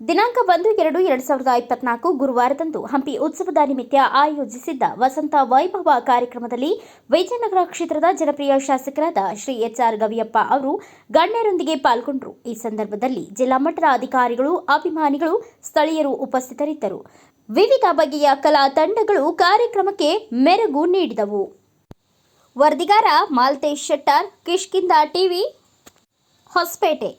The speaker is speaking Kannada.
ದಿನಾಂಕ ಒಂದು, ಎರಡು ಎರಡು ಸಾವಿರದ ಇಪ್ಪತ್ನಾಲ್ಕು ಗುರುವಾರದಂದು ಹಂಪಿ ಉತ್ಸವದ ನಿಮಿತ್ತ ಆಯೋಜಿಸಿದ್ದ ವಸಂತ ವೈಭವ ಕಾರ್ಯಕ್ರಮದಲ್ಲಿ ವಿಜಯನಗರ ಕ್ಷೇತ್ರದ ಜನಪ್ರಿಯ ಶಾಸಕರಾದ ಶ್ರೀ ಎಚ್ ಆರ್ ಗವಿಯಪ್ಪ ಅವರು ಗಣ್ಯರೊಂದಿಗೆ ಪಾಲ್ಗೊಂಡರು. ಈ ಸಂದರ್ಭದಲ್ಲಿ ಜಿಲ್ಲಾ ಮಟ್ಟದ ಅಧಿಕಾರಿಗಳು, ಅಭಿಮಾನಿಗಳು, ಸ್ಥಳೀಯರು ಉಪಸ್ಥಿತರಿದ್ದರು. ವಿವಿಧ ಬಗೆಯ ಕಲಾ ತಂಡಗಳು ಕಾರ್ಯಕ್ರಮಕ್ಕೆ ಮೆರುಗು ನೀಡಿದವು. ವರದಿಗಾರ ಮಾಲ್ತೇಶ್ ಶೆಟ್ಟರ್ ಕಿಷ್ಕಿಂದ ಟಿವಿ, ಹೊಸಪೇಟೆ.